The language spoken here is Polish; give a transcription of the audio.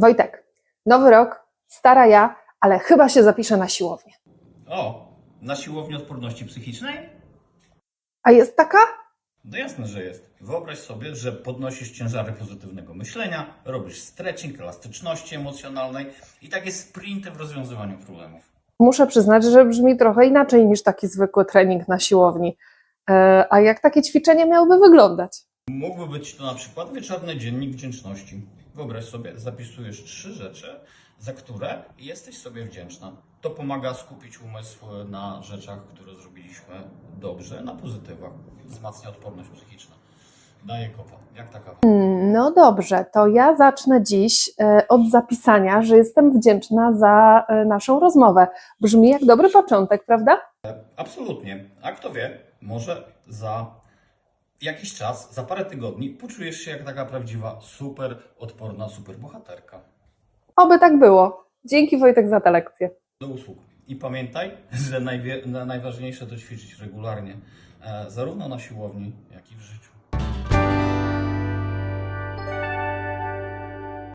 Wojtek, nowy rok, stara ja, ale chyba się zapiszę na siłownię. O, na siłowni odporności psychicznej? A jest taka? No jasne, że jest. Wyobraź sobie, że podnosisz ciężary pozytywnego myślenia, robisz stretching, elastyczności emocjonalnej i takie sprinty w rozwiązywaniu problemów. Muszę przyznać, że brzmi trochę inaczej niż taki zwykły trening na siłowni. E, A jak takie ćwiczenie miałoby wyglądać? Mógłby być to na przykład wieczorny dziennik wdzięczności. Wyobraź sobie, zapisujesz trzy rzeczy, za które jesteś sobie wdzięczna. To pomaga skupić umysł na rzeczach, które zrobiliśmy dobrze, na pozytywach. Wzmacnia odporność psychiczną. Daje kopa. Jak ta kawa? No dobrze, to ja zacznę dziś e, od zapisania, że jestem wdzięczna za e, naszą rozmowę. Brzmi jak dobry początek, prawda? Absolutnie. A kto wie, może za jakiś czas, za parę tygodni poczujesz się jak taka prawdziwa, super odporna, super bohaterka. Oby tak było. Dzięki Wojtek za tę lekcję. Do usług. I pamiętaj, że najważniejsze to ćwiczyć regularnie, e, zarówno na siłowni, jak i w życiu.